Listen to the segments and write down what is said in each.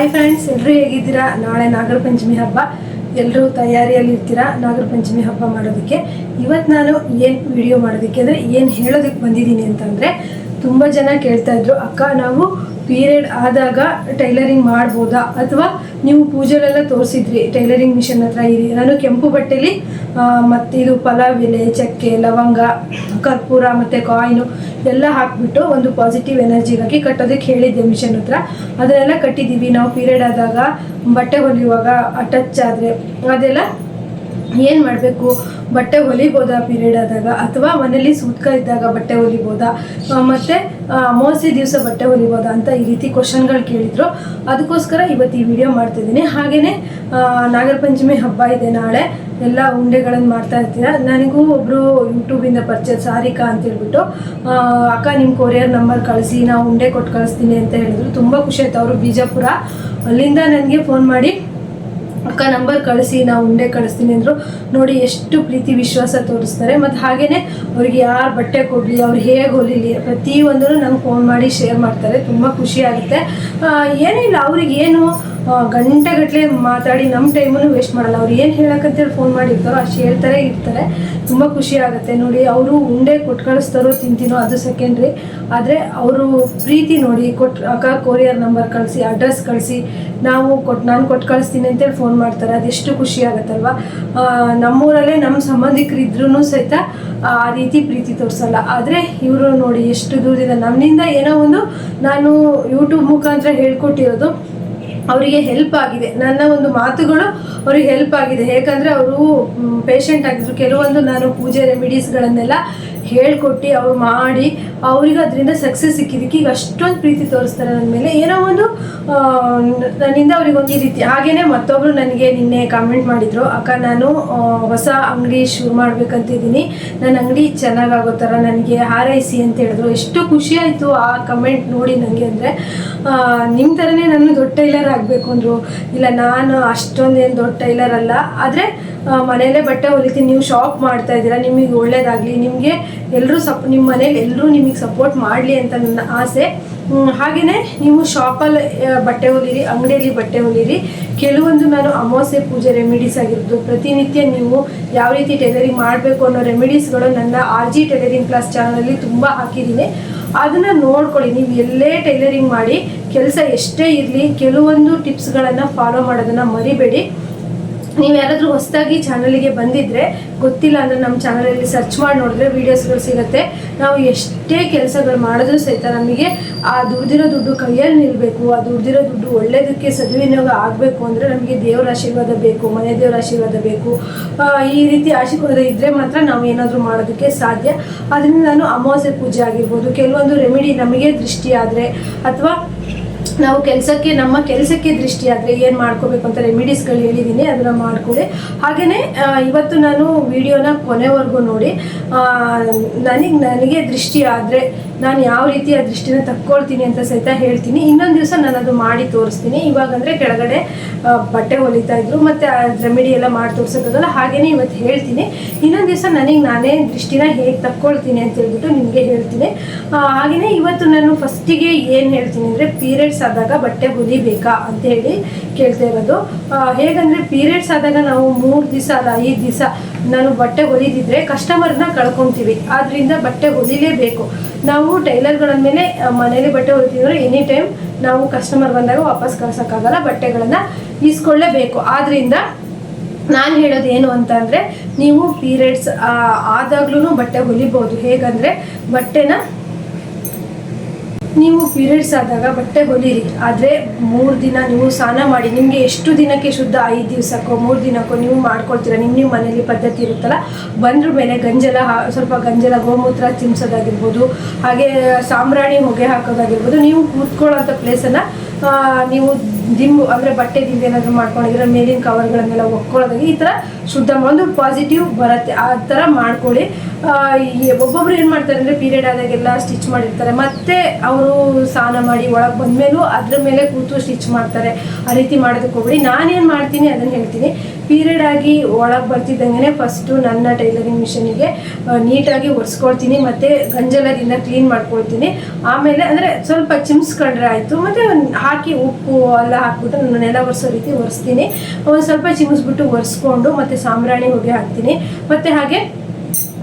Hi friends ಎಲ್ಲರೂ ಹೇಗಿದ್ದೀರಾ? ನಾಳೆ ನಾಗರ ಪಂಚಮಿ ಹಬ್ಬ. ಎಲ್ಲರೂ ತಯಾರಿಯಲ್ಲಿ ಇರ್ತೀರಾ? ನಾಗರ ಪಂಚಮಿ ಹಬ್ಬ ಮಾಡೋದಕ್ಕೆ. ಇವತ್ತು ನಾನು ಏನು ವಿಡಿಯೋ ಮಾಡೋದಕ್ಕೆ ಅಂದರೆ ಏನು ಹೇಳೋದಕ್ಕೆ ಬಂದಿದ್ದೀನಿ ಅಂತಂದರೆ, ತುಂಬ ಜನ ಕೇಳ್ತಾ ಇದ್ರು, ಅಕ್ಕ, ನಾವು ಪೀರಿಯಡ್ ಆದಾಗ ಟೈಲರಿಂಗ್ ಮಾಡ್ಬೋದಾ? ಅಥವಾ ನೀವು ಪೂಜೆಲೆಲ್ಲ ತೋರಿಸಿದ್ರಿ ಟೈಲರಿಂಗ್ ಮಿಷನ್ ಹತ್ರ ಇರಿ. ನಾನು ಕೆಂಪು ಬಟ್ಟೆಲಿ ಮತ್ತೆ ಇದು ಪಲಾವ್ ಎಲೆ, ಚಕ್ಕೆ, ಲವಂಗ, ಕರ್ಪೂರ ಮತ್ತು ಕಾಯಿನು ಎಲ್ಲ ಹಾಕ್ಬಿಟ್ಟು ಒಂದು ಪಾಸಿಟಿವ್ ಎನರ್ಜಿಗಾಗಿ ಕಟ್ಟೋದಕ್ಕೆ ಹೇಳಿದ್ದೆ ಮಿಷನ್ ಹತ್ರ. ಅದನ್ನೆಲ್ಲ ಕಟ್ಟಿದ್ದೀವಿ. ನಾವು ಪೀರಿಯಡ್ ಆದಾಗ ಬಟ್ಟೆ ಹೊಲಿಯುವಾಗ ಟಚ್ ಆದರೆ ಅದೆಲ್ಲ ಏನು ಮಾಡಬೇಕು? ಬಟ್ಟೆ ಹೊಲಿಬೋದಾ ಪೀರಿಯಡ್ ಆದಾಗ? ಅಥವಾ ಮನೇಲಿ ಸೂತ್ಕ ಇದ್ದಾಗ ಬಟ್ಟೆ ಹೊಲಿಬೋದಾ? ಮತ್ತು ಅಮಾವಾಸ್ಯೆ ದಿವಸ ಬಟ್ಟೆ ಹೊಲಿಬೋದಾ ಅಂತ ಈ ರೀತಿ ಕ್ವಶನ್ಗಳು ಕೇಳಿದ್ರು. ಅದಕ್ಕೋಸ್ಕರ ಇವತ್ತು ಈ ವಿಡಿಯೋ ಮಾಡ್ತಿದ್ದೀನಿ. ಹಾಗೆಯೇ ನಾಗರ ಪಂಚಮಿ ಹಬ್ಬ ಇದೆ ನಾಳೆ. ಎಲ್ಲ ಉಂಡೆಗಳನ್ನು ಮಾಡ್ತಾ ಇರ್ತೀರಾ? ನನಗೂ ಒಬ್ಬರು ಯೂಟ್ಯೂಬಿಂದ ಪರ್ಚೇಸ್ ಸಾರಿಕಾ ಅಂತ ಹೇಳ್ಬಿಟ್ಟು ಅಕ್ಕ ನಿಮ್ಮ ಕೊರಿಯರ್ ನಂಬರ್ ಕಳಿಸಿ ನಾವು ಉಂಡೆ ಕೊಟ್ಟು ಕಳಿಸ್ತೀನಿ ಅಂತ ಹೇಳಿದ್ರು. ತುಂಬ ಖುಷಿ ಆಯ್ತು. ಅವರು ಬಿಜಾಪುರ. ಅಲ್ಲಿಂದ ನನಗೆ ಫೋನ್ ಮಾಡಿ ಅಕ್ಕ ನಂಬರ್ ಕಳಿಸಿ ನಾವು ಉಂಡೆ ಕಳಿಸ್ತೀನಿ ಅಂದರು. ನೋಡಿ ಎಷ್ಟು ಪ್ರೀತಿ ವಿಶ್ವಾಸ ತೋರಿಸ್ತಾರೆ. ಮತ್ತು ಹಾಗೇ ಅವ್ರಿಗೆ ಯಾರು ಬಟ್ಟೆ ಕೊಡಲಿ ಅವ್ರು ಹೇಗೆ ಹೊಲಿಲಿ ಪ್ರತಿಯೊಂದನ್ನು ನಂಗೆ ಫೋನ್ ಮಾಡಿ ಶೇರ್ ಮಾಡ್ತಾರೆ. ತುಂಬ ಖುಷಿ ಆಗುತ್ತೆ. ಆ, ಏನಿಲ್ಲ ಅವ್ರಿಗೆ ಏನು ಗಂಟೆಗಟ್ಟಲೆ ಮಾತಾಡಿ ನಮ್ಮ ಟೈಮನ್ನು ವೇಸ್ಟ್ ಮಾಡಲ್ಲ. ಅವ್ರು ಏನು ಹೇಳಕ್ಕಂತೇಳಿ ಫೋನ್ ಮಾಡಿರ್ತಾರೋ ಅಷ್ಟು ಹೇಳ್ತಾರೆ, ಇರ್ತಾರೆ. ತುಂಬ ಖುಷಿ ಆಗುತ್ತೆ. ನೋಡಿ, ಅವರು ಉಂಡೆ ಕೊಟ್ಟು ಕಳಿಸ್ತಾರೋ ತಿಂತೀನೋ ಅದು ಸೆಕೆಂಡ್ರಿ ಆದರೆ ಅವರು ಪ್ರೀತಿ ನೋಡಿ ಕೊಟ್ಟು ಅಕ್ಕ ಕೊರಿಯರ್ ನಂಬರ್ ಕಳಿಸಿ ಅಡ್ರೆಸ್ ಕಳಿಸಿ, ನಾವು ಕೊಟ್ಟು ನಾನು ಕೊಟ್ಟು ಕಳಿಸ್ತೀನಿ ಅಂತೇಳಿ ಫೋನ್ ಮಾಡ್ತಾರೆ. ಅದೆಷ್ಟು ಖುಷಿ ಆಗುತ್ತಲ್ವ? ನಮ್ಮೂರಲ್ಲೇ ನಮ್ಮ ಸಂಬಂಧಿಕರು ಇದ್ರೂ ಸಹಿತ ಆ ರೀತಿ ಪ್ರೀತಿ ತೋರಿಸಲ್ಲ. ಆದರೆ ಇವರು ನೋಡಿ, ಎಷ್ಟು ದೂರದಿಂದ ನಮ್ಮಿಂದ ಏನೋ ಒಂದು ನಾನು ಯೂಟ್ಯೂಬ್ ಮುಖಾಂತರ ಹೇಳ್ಕೊಟ್ಟಿರೋದು ಅವರಿಗೆ ಹೆಲ್ಪ್ ಆಗಿದೆ. ನನ್ನ ಒಂದು ಮಾತುಗಳು ಅವ್ರಿಗೆ ಹೆಲ್ಪ್ ಆಗಿದೆ. ಹೇಗಂದರೆ ಅವರು ಪೇಷಂಟ್ ಆಗಿದ್ರು. ಕೆಲವೊಂದು ನಾನು ಪೂಜೆ ರೆಮಿಡೀಸ್ಗಳನ್ನೆಲ್ಲ ಹೇಳ್ಕೊಟ್ಟು ಅವ್ರು ಮಾಡಿ, ಅವ್ರಿಗೆ ಅದರಿಂದ ಸಕ್ಸಸ್ ಸಿಕ್ಕಿದ್ದಕ್ಕೆ ಈಗ ಅಷ್ಟೊಂದು ಪ್ರೀತಿ ತೋರಿಸ್ತಾರೆ ನನ್ನ ಮೇಲೆ. ಏನೋ ಒಂದು ನನ್ನಿಂದ ಅವ್ರಿಗೆ ಒಂದು ಈ ರೀತಿ. ಹಾಗೇನೆ ಮತ್ತೊಬ್ರು ನನಗೆ ನಿನ್ನೆ ಕಾಮೆಂಟ್ ಮಾಡಿದ್ರು, ಅಕ್ಕ, ನಾನು ಹೊಸ ಅಂಗಡಿ ಶುರು ಮಾಡ್ಬೇಕಂತಿದ್ದೀನಿ. ನನ್ನ ಅಂಗಡಿ ಚೆನ್ನಾಗಾಗೋ ಥರ ನನಗೆ ಹಾರೈಸಿ ಅಂತ ಹೇಳಿದ್ರು. ಎಷ್ಟು ಖುಷಿ ಆಯಿತು ಆ ಕಮೆಂಟ್ ನೋಡಿ ನನಗೆ ಅಂದರೆ. ನಿಮ್ಮ ಥರನೇ ನಾನು ದೊಡ್ಡ ಟೈಲರ್ ಆಗಬೇಕು ಅಂದರು. ಇಲ್ಲ, ನಾನು ಅಷ್ಟೊಂದೇನು ದೊಡ್ಡ ಟೈಲರ್ ಅಲ್ಲ. ಆದರೆ ಮನೆಯಲ್ಲೇ ಬಟ್ಟೆ ಹೊಲಿತೀನಿ, ನೀವು ಶಾಪ್ ಮಾಡ್ತಾ ಇದ್ದೀರಾ, ನಿಮಗೆ ಒಳ್ಳೇದಾಗಲಿ, ನಿಮಗೆ ಎಲ್ಲರೂ ಸಪ್ ನಿಮ್ಮ ಮನೇಲಿ ಎಲ್ಲರೂ ನಿಮಗೆ ಸಪೋರ್ಟ್ ಮಾಡಲಿ ಅಂತ ನನ್ನ ಆಸೆ. ಹಾಗೆಯೇ ನೀವು ಶಾಪಲ್ಲಿ ಬಟ್ಟೆ ಹೊಲಿರಿ, ಅಂಗಡಿಯಲ್ಲಿ ಬಟ್ಟೆ ಹೊಲಿರಿ. ಕೆಲವೊಂದು ನಾನು ಅಮಾವಾಸ್ಯೆ ಪೂಜೆ ರೆಮಿಡೀಸ್ ಆಗಿರ್ಬೋದು ಪ್ರತಿನಿತ್ಯ ನೀವು ಯಾವ ರೀತಿ ಟೈಲರಿಂಗ್ ಮಾಡಬೇಕು ಅನ್ನೋ ರೆಮಿಡೀಸ್ಗಳು ನನ್ನ ಆರ್ ಜಿ ಟೈಲರಿಂಗ್ ಕ್ಲಾಸ್ ಚಾನಲಲ್ಲಿ ತುಂಬ ಹಾಕಿದ್ದೀನಿ. ಅದನ್ನು ನೋಡ್ಕೊಳ್ಳಿ. ನೀವು ಎಲ್ಲೇ ಟೈಲರಿಂಗ್ ಮಾಡಿ, ಕೆಲಸ ಎಷ್ಟೇ ಇರಲಿ, ಕೆಲವೊಂದು ಟಿಪ್ಸ್ಗಳನ್ನು ಫಾಲೋ ಮಾಡೋದನ್ನು ಮರಿಬೇಡಿ. ನೀವು ಯಾರಾದರೂ ಹೊಸದಾಗಿ ಚಾನಲಿಗೆ ಬಂದಿದ್ರೆ ಗೊತ್ತಿಲ್ಲ ಅಂದರೆ ನಮ್ಮ ಚಾನಲಲ್ಲಿ ಸರ್ಚ್ ಮಾಡಿ ನೋಡಿದ್ರೆ ವೀಡಿಯೋಸ್ಗಳು ಸಿಗುತ್ತೆ. ನಾವು ಎಷ್ಟೇ ಕೆಲಸಗಳು ಮಾಡಿದ್ರೂ ಸಹಿತ ನಮಗೆ ಆ ದುಡ್ದಿರೋ ದುಡ್ಡು ಕೈಯಲ್ಲಿ ನಿಲ್ಲಬೇಕು ಆ ದುಡ್ದಿರೋ ದುಡ್ಡು ಒಳ್ಳೇದಕ್ಕೆ ಸದ್ವಿನಿಯೋಗ ಆಗಬೇಕು ಅಂದರೆ ನಮಗೆ ದೇವರ ಆಶೀರ್ವಾದ ಬೇಕು, ಮನೆ ದೇವರ ಆಶೀರ್ವಾದ ಬೇಕು. ಈ ರೀತಿ ಆಶೀರ್ವಾದ ಇದ್ದರೆ ಮಾತ್ರ ನಾವು ಏನಾದರೂ ಮಾಡೋದಕ್ಕೆ ಸಾಧ್ಯ. ಅದರಿಂದ ನಾನು ಅಮಾವಾಸ್ಯೆ ಪೂಜೆ ಆಗಿರ್ಬೋದು, ಕೆಲವೊಂದು ರೆಮಿಡಿ ನಮಗೆ ದೃಷ್ಟಿ ಆದರೆ, ಅಥವಾ ನಾವು ಕೆಲಸಕ್ಕೆ, ನಮ್ಮ ಕೆಲಸಕ್ಕೆ ದೃಷ್ಟಿ ಆದರೆ ಏನು ಮಾಡ್ಕೋಬೇಕು ಅಂತ ರೆಮಿಡೀಸ್ಗಳು ಹೇಳಿದ್ದೀನಿ, ಅದನ್ನು ಮಾಡ್ಕೊಳ್ಳಿ. ಹಾಗೆಯೇ ಇವತ್ತು ನಾನು ವಿಡಿಯೋನ ಕೊನೆವರೆಗೂ ನೋಡಿ ನನಗೆ ನನಗೆ ದೃಷ್ಟಿ ಆದರೆ ನಾನು ಯಾವ ರೀತಿ ಆ ದೃಷ್ಟಿನ ತಕ್ಕೊಳ್ತೀನಿ ಅಂತ ಸಹಿತ ಹೇಳ್ತೀನಿ. ಇನ್ನೊಂದು ದಿವಸ ನಾನು ಅದು ಮಾಡಿ ತೋರಿಸ್ತೀನಿ. ಇವಾಗಂದರೆ ಕೆಳಗಡೆ ಬಟ್ಟೆ ಹೊಲಿತಾ ಇದ್ರು, ಮತ್ತು ರೆಮಿಡಿ ಎಲ್ಲ ಮಾಡಿ ತೋರ್ಸೋಕ್ಕಾಗಲ್ಲ. ಹಾಗೇನೆ ಇವತ್ತು ಹೇಳ್ತೀನಿ. ಇನ್ನೊಂದು ದಿವಸ ನನಗೆ ನಾನೇ ದೃಷ್ಟಿನ ಹೇಗೆ ತಕ್ಕೊಳ್ತೀನಿ ಅಂತ ಹೇಳ್ಬಿಟ್ಟು ನಿಮಗೆ ಹೇಳ್ತೀನಿ. ಹಾಗೆಯೇ ಇವತ್ತು ನಾನು ಫಸ್ಟಿಗೆ ಏನು ಹೇಳ್ತೀನಿ ಅಂದರೆ ಪೀರಿಯಡ್ಸ್ ಆದಾಗ ಬಟ್ಟೆ ಹೊಲಿಬೇಕಾ ಅಂತ ಹೇಳಿ ಕೇಳ್ತಾ ಇರೋದು. ಹೇಗಂದ್ರೆ ಪೀರಿಯಡ್ಸ್ ಆದಾಗ ನಾವು ಮೂರು ದಿವಸ ಅಲ್ಲ, ಐದು ದಿವಸ ನಾನು ಬಟ್ಟೆ ಹೊಲಿದಿದ್ರೆ ಕಸ್ಟಮರ್ನ ಕಳ್ಕೊತೀವಿ. ಆದ್ರಿಂದ ಬಟ್ಟೆ ಹೊಲಿಲೇಬೇಕು. ನಾವು ಟೈಲರ್ಗಳ ಮೇಲೆ ಮನೇಲಿ ಬಟ್ಟೆ ಹೊಲಿತಿದ್ರೆ ಎನಿ ಟೈಮ್ ನಾವು ಕಸ್ಟಮರ್ ಬಂದಾಗ ವಾಪಸ್ ಕಳ್ಸೋಕ್ಕಾಗಲ್ಲ ಬಟ್ಟೆಗಳನ್ನು ಈಸ್ಕೊಳ್ಳೇಬೇಕು. ಆದ್ರಿಂದ ನಾನು ಹೇಳೋದು ಏನು ಅಂತ ಅಂದರೆ, ನೀವು ಪೀರಿಯಡ್ಸ್ ಆದಾಗ್ಲೂ ಬಟ್ಟೆ ಹೊಲಿಬೋದು. ಹೇಗಂದರೆ ಬಟ್ಟೆನ ನೀವು ಪೀರಿಯಡ್ಸ್ ಆದಾಗ ಬಟ್ಟೆ ಹೊಲಿರಿ. ಆದರೆ ಮೂರು ದಿನ ನೀವು ಸ್ನಾನ ಮಾಡಿ, ನಿಮಗೆ ಎಷ್ಟು ದಿನಕ್ಕೆ ಶುದ್ಧ? ಐದು ದಿವಸಕ್ಕೋ, ಮೂರು ದಿನಕ್ಕೋ ನೀವು ಮಾಡ್ಕೊಳ್ತೀರ. ನಿಮ್ಮ ನಿಮ್ಮ ಮನೇಲಿ ಪದ್ಧತಿ ಇರುತ್ತಲ್ಲ, ಬಂದ್ರ ಮೇಲೆ ಗಂಜಲ ಸ್ವಲ್ಪ ಗಂಜಲ, ಗೋಮೂತ್ರ ಚಿಮ್ಸೋದಾಗಿರ್ಬೋದು ಹಾಗೆ ಸಾಂಬ್ರಾಣಿ ಹೊಗೆ ಹಾಕೋದಾಗಿರ್ಬೋದು, ನೀವು ಕೂತ್ಕೊಳ್ಳೋಂಥ ಪ್ಲೇಸನ್ನು ನೀವು ದಿಂಬು, ಅಂದರೆ ಬಟ್ಟೆ ದಿಂಬು ಏನಾದರೂ ಮಾಡ್ಕೊಂಡಿದ್ರೆ ಮೇಲಿನ ಕವರ್ಗಳನ್ನೆಲ್ಲ ಒಕ್ಕೊಳ್ಳೋದಾಗಿ ಈ ಥರ ಶುದ್ಧ ಒಂದು ಪಾಸಿಟಿವ್ ಬರುತ್ತೆ. ಆ ಥರ ಮಾಡ್ಕೊಳ್ಳಿ. ಒಬ್ಬೊಬ್ರು ಏನು ಮಾಡ್ತಾರೆ ಅಂದರೆ ಪೀರಿಯಡ್ ಆದಾಗೆಲ್ಲ ಸ್ಟಿಚ್ ಮಾಡಿರ್ತಾರೆ. ಮತ್ತೆ ಅವರು ಸ್ನಾನ ಮಾಡಿ ಒಳಗೆ ಬಂದಮೇಲೂ ಅದ್ರ ಮೇಲೆ ಕೂತು ಸ್ಟಿಚ್ ಮಾಡ್ತಾರೆ. ಆ ರೀತಿ ಮಾಡೋದಕ್ಕೆ ಹೋಗ್ಬಿಡಿ ನಾನೇನು ಮಾಡ್ತೀನಿ ಅದನ್ನು ಹೇಳ್ತೀನಿ. ಪೀರಿಯಡ್ ಆಗಿ ಒಳಗೆ ಬರ್ತಿದ್ದಂಗೆ ಫಸ್ಟು ನನ್ನ ಟೈಲರಿಂಗ್ ಮಿಷನಿಗೆ ನೀಟಾಗಿ ಒರೆಸ್ಕೊಳ್ತೀನಿ, ಮತ್ತು ಗಂಜಲದಿಂದ ಕ್ಲೀನ್ ಮಾಡ್ಕೊಳ್ತೀನಿ. ಆಮೇಲೆ ಅಂದರೆ ಸ್ವಲ್ಪ ಚಿಮ್ಸ್ಕೊಂಡ್ರೆ ಆಯಿತು, ಮತ್ತು ಹಾಕಿ ಉಪ್ಪು ಎಲ್ಲ ಹಾಕ್ಬಿಟ್ಟು ನನ್ನ ನೆಲ ಒರೆಸೋ ರೀತಿ ಒರೆಸ್ತೀನಿ. ಒಂದು ಸ್ವಲ್ಪ ಚಿಮ್ಸ್ಬಿಟ್ಟು ಒರೆಸ್ಕೊಂಡು ಮತ್ತು ಸಾಂಬ್ರಾಣಿ ಹೊಗೆ ಹಾಕ್ತೀನಿ. ಮತ್ತು ಹಾಗೆ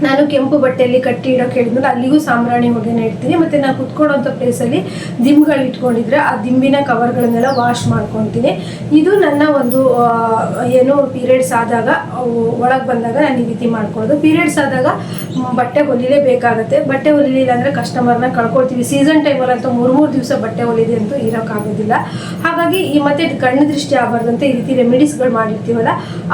ನಾನು ಕೆಂಪು ಬಟ್ಟೆಯಲ್ಲಿ ಕಟ್ಟಿ ಇಡೋಕೆ ಹೇಳಿದ್ಮೇಲೆ ಅಲ್ಲಿಗೂ ಸಾಂಬ್ರಾಣಿ ಹೊಗೆನ ಇಡ್ತೀನಿ. ಮತ್ತು ನಾನು ಕುತ್ಕೊಳ್ಳೋಂಥ ಪ್ಲೇಸಲ್ಲಿ ದಿಂಬ್ಗಳು ಇಟ್ಕೊಂಡಿದ್ರೆ ಆ ದಿಂಬಿನ ಕವರ್ಗಳನ್ನೆಲ್ಲ ವಾಶ್ ಮಾಡ್ಕೊತೀನಿ ಇದು ನನ್ನ ಒಂದು ಏನು ಪೀರಿಯಡ್ಸ್ ಆದಾಗ ಒಳಗೆ ಬಂದಾಗ ನಾನು ಈ ರೀತಿ ಮಾಡ್ಕೊಳ್ಳೋದು. ಪೀರಿಯಡ್ಸ್ ಆದಾಗ ಬಟ್ಟೆ ಹೊಲಿಲೇಬೇಕಾಗತ್ತೆ. ಬಟ್ಟೆ ಹೊಲಿಲಿಲ್ಲ ಅಂದರೆ ಕಸ್ಟಮರ್ನ ಕಳ್ಕೊಳ್ತೀವಿ. ಸೀಸನ್ ಟೈಮಲ್ಲಂತೂ ಮೂರು ಮೂರು ದಿವಸ ಬಟ್ಟೆ ಹೊಲಿದೆ ಅಂತೂ ಇರೋಕ್ಕಾಗೋದಿಲ್ಲ. ಹಾಗಾಗಿ ಈ ಮತ್ತೆ ಕಣ್ಣು ದೃಷ್ಟಿ ಆಗಬಾರ್ದಂತೆ ಈ ರೀತಿ ರೆಮಿಡೀಸ್ಗಳು ಮಾಡಿರ್ತೀವಲ್ಲ,